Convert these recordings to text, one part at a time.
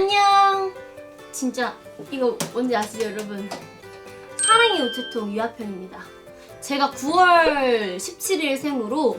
안녕. 진짜 이거 뭔지 아시죠, 여러분? 사랑의 우체통 유아편입니다. 제가 9월 17일 생으로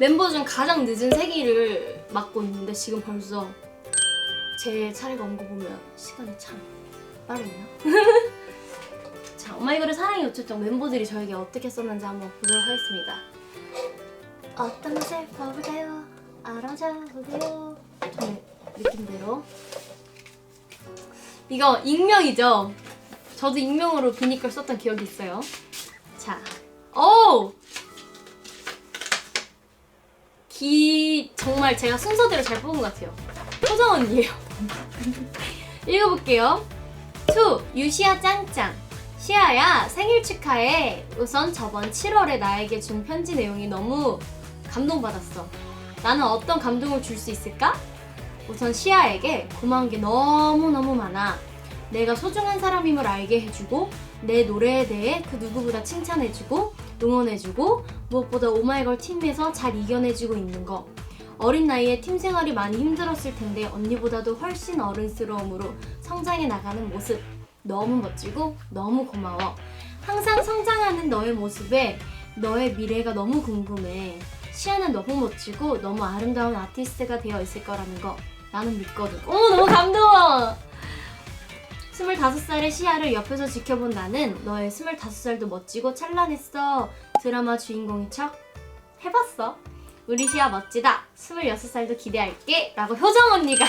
멤버 중 가장 늦은 생일을 맞고 있는데 지금 벌써 제 차례가 온 거 보면 시간이 참 빠르네요. 자, 오마이걸의 사랑의 우체통 멤버들이 저에게 어떻게 썼는지 한번 보도록 하겠습니다. 어떤 맛을 볼까요? 알아자 보세요. 저의 느낌대로. 이거 익명이죠? 저도 익명으로 비니걸 썼던 기억이 있어요. 자, 오! 기 정말 제가 순서대로 잘 뽑은 것 같아요. 효정 언니예요. 읽어볼게요. 투 유시아 짱짱. 시아야 생일 축하해. 우선 저번 7월에 나에게 준 편지 내용이 너무 감동받았어. 나는 어떤 감동을 줄 수 있을까? 우선 시아에게 고마운 게 너무너무 많아. 내가 소중한 사람임을 알게 해주고 내 노래에 대해 그 누구보다 칭찬해주고 응원해주고 무엇보다 오마이걸 팀에서 잘 이겨내주고 있는 거. 어린 나이에 팀 생활이 많이 힘들었을 텐데 언니보다도 훨씬 어른스러움으로 성장해 나가는 모습 너무 멋지고 너무 고마워. 항상 성장하는 너의 모습에 너의 미래가 너무 궁금해. 시아는 너무 멋지고 너무 아름다운 아티스트가 되어 있을 거라는 거 나는 믿거든. 오 너무 감동! 25살의 시아를 옆에서 지켜본 나는 너의 25살도 멋지고 찬란했어. 드라마 주인공인 척 해봤어. 우리 시아 멋지다. 26살도 기대할게. 라고 효정 언니가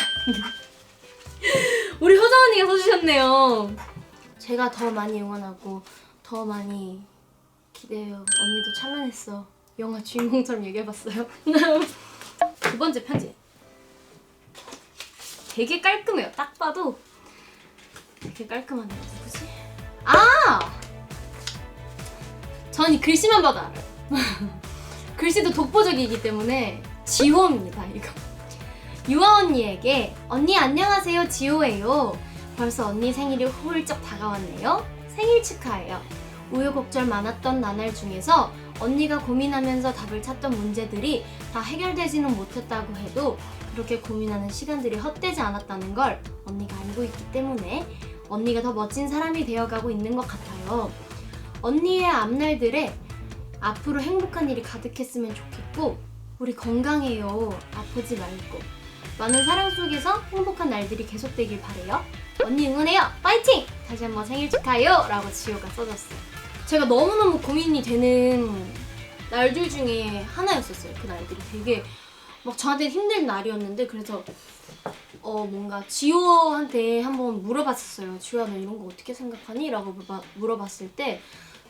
우리 효정 언니가 써주셨네요. 제가 더 많이 응원하고 더 많이 기대해요. 언니도 찬란했어. 영화 주인공처럼 얘기해봤어요. 두 번째 편지. 되게 깔끔해요. 딱 봐도 되게 깔끔하네요. 누구지? 아! 전이 글씨만 봐도 알아요. 글씨도 독보적이기 때문에 지호입니다. 이거. 유아 언니에게 언니 안녕하세요 지호예요. 벌써 언니 생일이 훌쩍 다가왔네요. 생일 축하해요. 우여곡절 많았던 나날 중에서 언니가 고민하면서 답을 찾던 문제들이 다 해결되지는 못했다고 해도 그렇게 고민하는 시간들이 헛되지 않았다는 걸 언니가 알고 있기 때문에 언니가 더 멋진 사람이 되어가고 있는 것 같아요. 언니의 앞날들에 앞으로 행복한 일이 가득했으면 좋겠고 우리 건강해요. 아프지 말고 많은 사랑 속에서 행복한 날들이 계속되길 바래요. 언니 응원해요. 파이팅! 다시 한번 생일 축하해요. 라고 지호가 써줬어요. 제가 너무너무 고민이 되는 날들 중에 하나였었어요. 그 날들이 되게 막 저한테 힘든 날이었는데 그래서 어 뭔가 지호한테 한번 물어봤었어요. 지호야 너 이런 거 어떻게 생각하니? 라고 물어봤을 때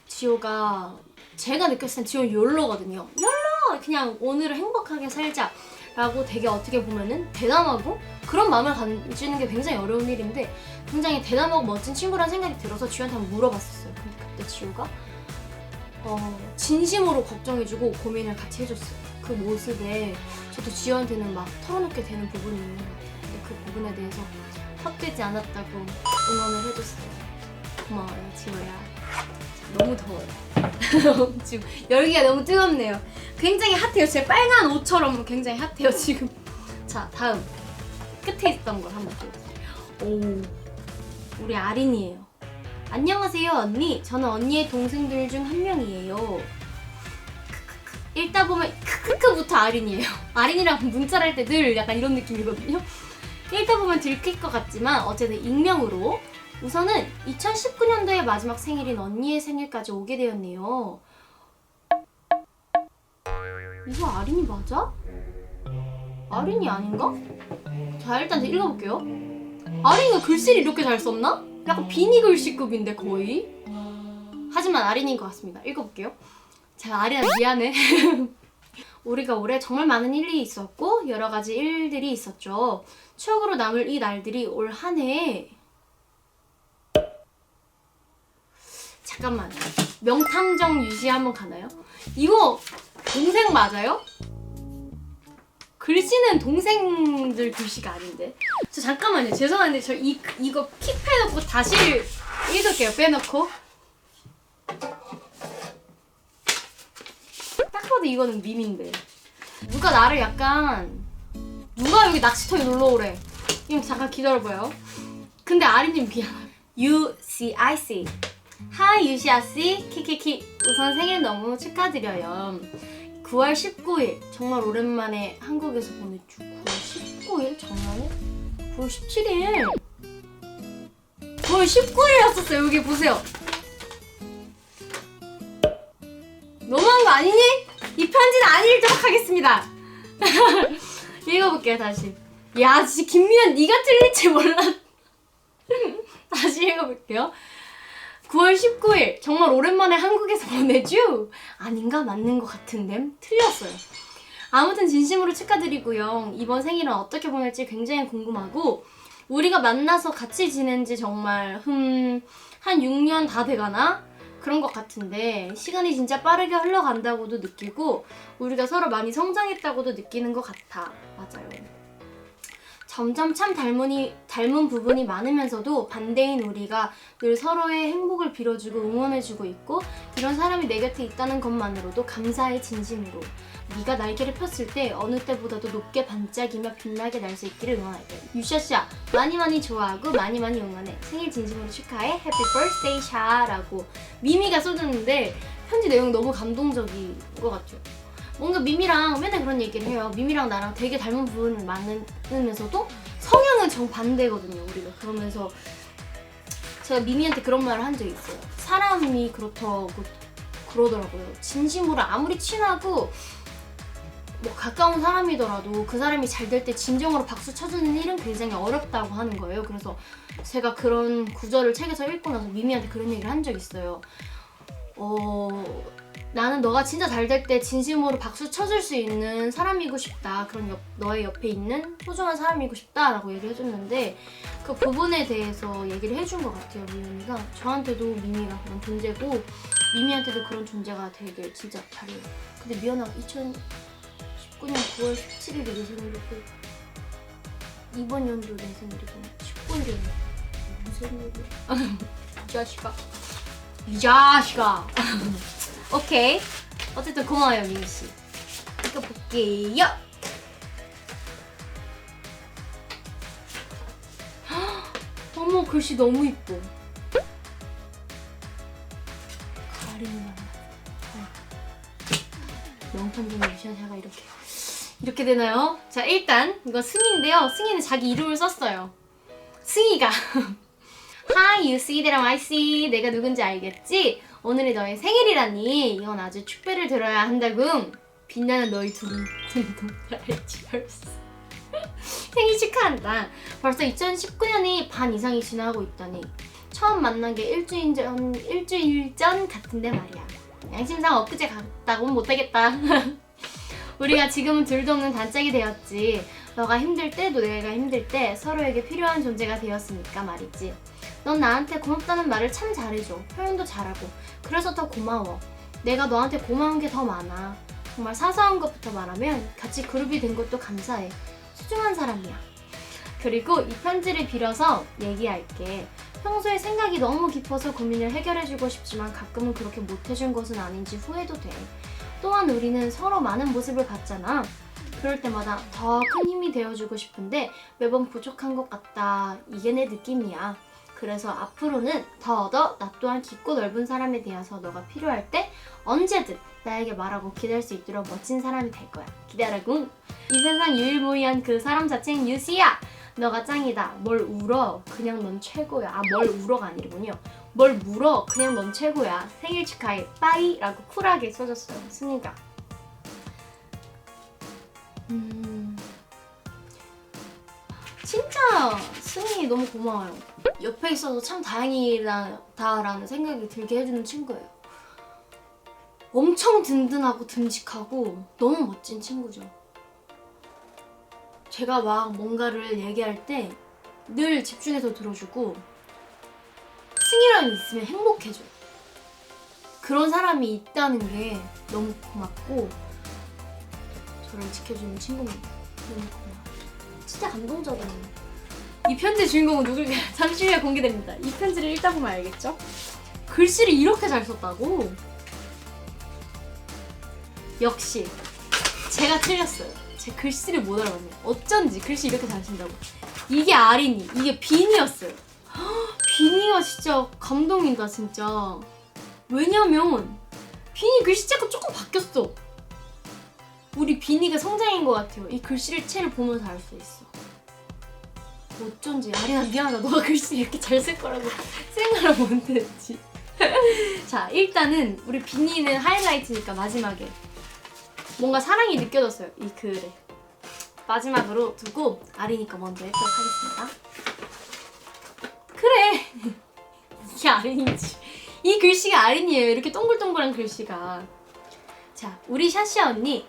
지호가 제가 느꼈을 땐 지호는 욜로거든요. 욜로! 그냥 오늘을 행복하게 살자. 라고 되게 어떻게 보면은 대담하고 그런 마음을 가지는 게 굉장히 어려운 일인데 굉장히 대담하고 멋진 친구라는 생각이 들어서 지호한테 한번 물어봤었어요. 근데 그때 지호가 어, 진심으로 걱정해주고 고민을 같이 해줬어요. 그 모습에 저도 지호한테는 막 털어놓게 되는 부분이 있는 것 같아요. 근데 그 부분에 대해서 헛되지 않았다고 응원을 해줬어요. 고마워요, 지호야. 너무 더워요. 지금 열기가 너무 뜨겁네요. 굉장히 핫해요. 제 빨간 옷처럼 굉장히 핫해요, 지금. 자, 다음. 끝에 있던 걸 한번 보여주세요. 오, 우리 아린이에요. 안녕하세요, 언니. 저는 언니의 동생들 중 한 명이에요. 읽다 보면 크크크부터 아린이에요. 아린이랑 문자를 할 때 늘 약간 이런 느낌이거든요. 읽다 보면 들킬 것 같지만 어쨌든 익명으로 우선은 2019년도의 마지막 생일인 언니의 생일까지 오게 되었네요. 이거 아린이 맞아? 아린이 아닌가? 자 일단 읽어볼게요. 아린이가 글씨를 이렇게 잘 썼나? 약간 비니 글씨급인데 거의. 하지만 아린인 것 같습니다. 읽어볼게요. 자 아린아 미안해. 우리가 올해 정말 많은 일이 있었고 여러 가지 일들이 있었죠. 추억으로 남을 이 날들이 올 한 해에 잠깐만 명탐정 유시 한번 가나요? 이거 동생 맞아요? 글씨는 동생들 글씨가 아닌데 저 잠깐만요 죄송한데 저 이, 이거 킵 해놓고 다시 읽을게요 빼놓고 딱 봐도 이거는 밈인데 누가 나를 약간 누가 여기 낚시터에 놀러 오래 형 잠깐 기다려봐요. 근데 아린님 미안. U C I C. Hi 유시아 씨. 키키키. 우선 생일 너무 축하드려요. 9월 19일 정말 오랜만에 한국에서 보냈죠. 9월 19일 장난해? 9월 17일. 9월 19일이었었어요. 여기 보세요. 너무한 거 아니니? 이 편지는 안 읽도록 하겠습니다. 읽어볼게요 다시. 야 진짜 김미연 네가 틀릴지 몰라. 다시 읽어볼게요. 9월 19일 정말 오랜만에 한국에서 보내죠? 아닌가 맞는 것 같은데 틀렸어요. 아무튼 진심으로 축하드리고요. 이번 생일은 어떻게 보낼지 굉장히 궁금하고 우리가 만나서 같이 지낸 지 정말 흠 한 6년 다 돼가나? 그런 것 같은데 시간이 진짜 빠르게 흘러간다고도 느끼고 우리가 서로 많이 성장했다고도 느끼는 것 같아. 맞아요. 점점 참 닮은이, 닮은 부분이 많으면서도 반대인 우리가 늘 서로의 행복을 빌어주고 응원해주고 있고 이런 사람이 내 곁에 있다는 것만으로도 감사해 진심으로 네가 날개를 폈을 때 어느 때보다도 높게 반짝이며 빛나게 날 수 있기를 응원할게. 유샤샤 많이 많이 좋아하고 많이 많이 응원해. 생일 진심으로 축하해. 해피 버스데이 샤라고 미미가 써줬는데 편지 내용 너무 감동적인 것 같죠 뭔가 미미랑 맨날 그런 얘기를 해요. 미미랑 나랑 되게 닮은 부분이 많으면서도 성향은 정반대거든요, 우리가. 그러면서 제가 미미한테 그런 말을 한 적이 있어요. 사람이 그렇다고 그러더라고요. 진심으로 아무리 친하고 뭐 가까운 사람이더라도 그 사람이 잘 될 때 진정으로 박수 쳐주는 일은 굉장히 어렵다고 하는 거예요. 그래서 제가 그런 구절을 책에서 읽고 나서 미미한테 그런 얘기를 한 적이 있어요. 어, 나는 너가 진짜 잘 될 때 진심으로 박수 쳐줄 수 있는 사람이고 싶다. 그런 옆, 너의 옆에 있는 소중한 사람이고 싶다라고 얘기를 해줬는데 그 부분에 대해서 얘기를 해준 것 같아요, 미연이가. 저한테도 미미가 그런 존재고 미미한테도 그런 존재가 되길 진짜 바래요. 근데 미연아 2019년 9월 17일이 내 생일이고 이번 연도 내 생일이고 19일이 무슨 일이야? 이 자식아. 이 자식아. 오케이. 어쨌든 고마워요, 민희 씨. 이거 볼게요. 헉, 어머, 글씨 너무 이뻐. 가리는 만나. 명판 중에 유시아샤가 이렇게 이렇게 되나요? 자, 일단 이거 승희인데요. 승희는 자기 이름을 썼어요. 승희가. Hi, you see that I see. 내가 누군지 알겠지? 오늘이 너의 생일이라니. 이건 아주 축배를 들어야 한다고. 빛나는 너희 둘은 알지 벌써 생일 축하한다. 벌써 2019년이 반 이상이 지나고 있다니 처음 만난 게 일주일 전 일주일 전 같은데 말이야. 양심상 엊그제 갔다고는 못하겠다. 우리가 지금은 둘도 없는 단짝이 되었지. 너가 힘들 때도 내가 힘들 때 서로에게 필요한 존재가 되었으니까 말이지 넌 나한테 고맙다는 말을 참 잘해줘. 표현도 잘하고. 그래서 더 고마워. 내가 너한테 고마운 게 더 많아. 정말 사소한 것부터 말하면 같이 그룹이 된 것도 감사해. 소중한 사람이야. 그리고 이 편지를 빌어서 얘기할게. 평소에 생각이 너무 깊어서 고민을 해결해주고 싶지만 가끔은 그렇게 못해준 것은 아닌지 후회도 돼. 또한 우리는 서로 많은 모습을 봤잖아. 그럴 때마다 더 큰 힘이 되어주고 싶은데 매번 부족한 것 같다. 이게 내 느낌이야. 그래서 앞으로는 더더 나 또한 깊고 넓은 사람에 대해서 너가 필요할 때 언제든 나에게 말하고 기댈 수 있도록 멋진 사람이 될 거야. 기대하라고. 이 세상 유일무이한 그 사람 자체는 유시야. 너가 짱이다. 뭘 울어? 그냥 넌 최고야. 아, 뭘 울어가 아니군요. 뭘 물어? 그냥 넌 최고야. 생일 축하해. 빠이! 라고 쿨하게 써줬어요. 승희가. 음. 진짜 승희 너무 고마워요. 옆에 있어서 참 다행이다라는 생각이 들게 해주는 친구예요. 엄청 든든하고 듬직하고 너무 멋진 친구죠. 제가 막 뭔가를 얘기할 때 늘 집중해서 들어주고 승희랑 있으면 행복해져. 그런 사람이 있다는 게 너무 고맙고 저를 지켜주는 친구입니다. 너무 고마워. 진짜 감동적이에요. 이 편지 주인공은 누굴까? 잠시 후에 공개됩니다. 이 편지를 읽다 보면 알겠죠? 글씨를 이렇게 잘 썼다고? 역시 제가 틀렸어요. 제 글씨를 못 알아봤네요. 어쩐지 글씨 이렇게 잘 쓴다고. 이게 아린이, 이게 비니였어요. 헉, 비니가 진짜 감동이다 진짜. 왜냐면 비니 글씨 체가 조금 바뀌었어. 우리 비니가 성장인 것 같아요. 이 글씨를 채를 보면서 알 수 있어. 어쩐지 아린아 미안하다. 너가 글씨 이렇게 잘 쓸 거라고 생각을 못했지. 자 일단은 우리 비니는 하이라이트니까 마지막에 뭔가 사랑이 느껴졌어요. 이 글에. 마지막으로 두고 아리니까 먼저 읽도록 하겠습니다. 그래. 이게 아린이지. 이 글씨가 아린이에요. 이렇게 동글동글한 글씨가. 자, 우리 샤시아 언니.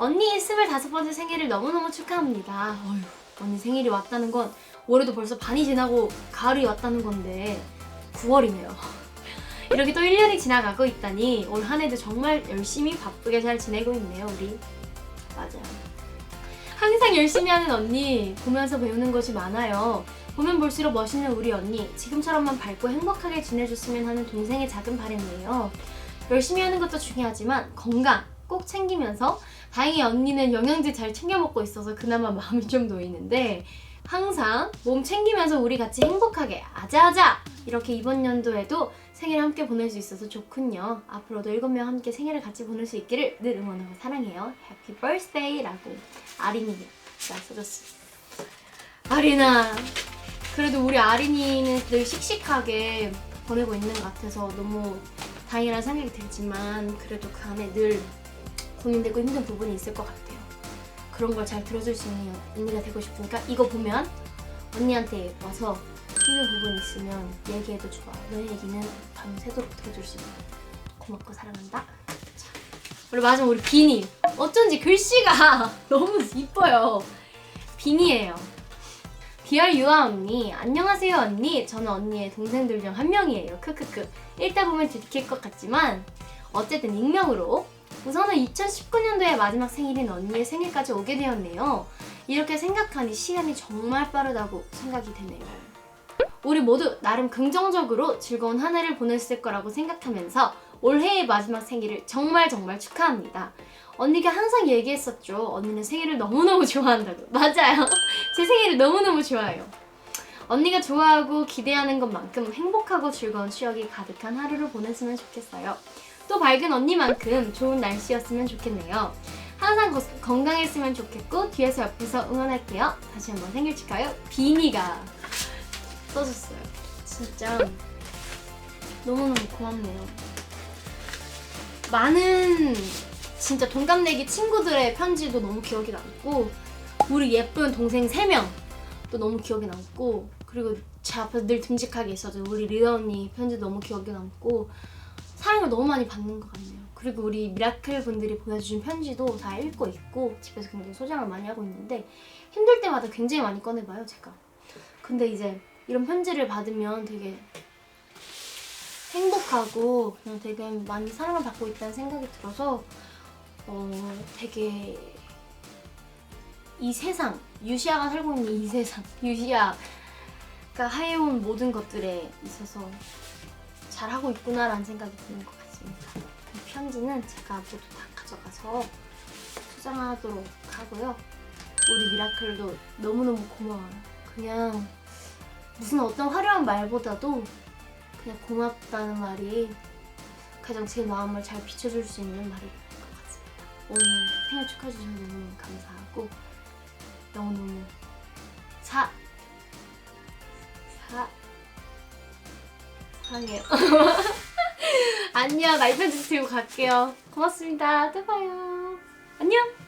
언니의 25번째 생일을 너무너무 축하합니다. 어휴, 언니 생일이 왔다는 건 올해도 벌써 반이 지나고 가을이 왔다는 건데 9월이네요. 이렇게 또 1년이 지나가고 있다니 올 한 해도 정말 열심히 바쁘게 잘 지내고 있네요, 우리. 맞아요. 항상 열심히 하는 언니 보면서 배우는 것이 많아요. 보면 볼수록 멋있는 우리 언니 지금처럼만 밝고 행복하게 지내줬으면 하는 동생의 작은 바람이에요. 열심히 하는 것도 중요하지만 건강 꼭 챙기면서 다행히 언니는 영양제 잘 챙겨 먹고 있어서 그나마 마음이 좀 놓이는데 항상 몸 챙기면서 우리 같이 행복하게 아자아자 이렇게 이번 연도에도 생일 함께 보낼 수 있어서 좋군요. 앞으로도 일곱 명 함께 생일을 같이 보낼 수 있기를 늘 응원하고 사랑해요. 해피 버스데이라고 아린이가 써줬어. 아린아, 그래도 우리 아린이는 늘 씩씩하게 보내고 있는 것 같아서 너무 다행이라는 생각이 들지만 그래도 그 안에 늘 고민되고 힘든 부분이 있을 것 같아요. 그런 걸 잘 들어줄 수 있는 언니가 되고 싶으니까 이거 보면 언니한테 와서 힘든 부분 있으면 얘기해도 좋아. 너의 얘기는 밤새도록 들어줄 수 있어. 고맙고 사랑한다. 자, 우리 마지막 우리 비니. 어쩐지 글씨가 너무 이뻐요. 비니예요. 디얼 유아 언니, 안녕하세요 언니. 저는 언니의 동생들 중 한 명이에요. 크크크. 읽다 보면 들킬 것 같지만 어쨌든 익명으로 우선은 2019년도의 마지막 생일인 언니의 생일까지 오게 되었네요. 이렇게 생각하니 시간이 정말 빠르다고 생각이 되네요. 우리 모두 나름 긍정적으로 즐거운 한 해를 보냈을 거라고 생각하면서 올해의 마지막 생일을 정말 정말 축하합니다. 언니가 항상 얘기했었죠. 언니는 생일을 너무너무 좋아한다고. 맞아요. 제 생일을 너무너무 좋아해요. 언니가 좋아하고 기대하는 것만큼 행복하고 즐거운 추억이 가득한 하루를 보냈으면 좋겠어요. 또 밝은 언니만큼 좋은 날씨였으면 좋겠네요. 항상 거- 건강했으면 좋겠고 뒤에서 옆에서 응원할게요. 다시 한번 생일 축하요. 비니가 써줬어요. 진짜 너무너무 고맙네요. 많은 진짜 동갑내기 친구들의 편지도 너무 기억이 남고 우리 예쁜 동생 3명 또 너무 기억에 남고 그리고 제 앞에서 늘 듬직하게 있어준 우리 리아 언니 편지 너무 기억에 남고 사랑을 너무 많이 받는 것 같네요. 그리고 우리 미라클 분들이 보내주신 편지도 다 읽고 있고 집에서 굉장히 소장을 많이 하고 있는데 힘들 때마다 굉장히 많이 꺼내봐요 제가. 근데 이제 이런 편지를 받으면 되게 행복하고 그냥 되게 많이 사랑을 받고 있다는 생각이 들어서 어 되게 이 세상 유시아가 살고 있는 이 세상 유시아가 해온 모든 것들에 있어서 잘하고 있구나라는 생각이 드는 것 같습니다. 그 편지는 제가 모두 다 가져가서 소장하도록 하고요. 우리 미라클도 너무너무 고마워요. 그냥 무슨 어떤 화려한 말보다도 그냥 고맙다는 말이 가장 제 마음을 잘 비춰줄 수 있는 말인 것 같습니다. 오늘 생일 축하해주셔서 너무 감사하고 너무너무 사, 사, 사랑해요. 안녕. 날편지 들고 갈게요. 고맙습니다. 또 봐요. 안녕.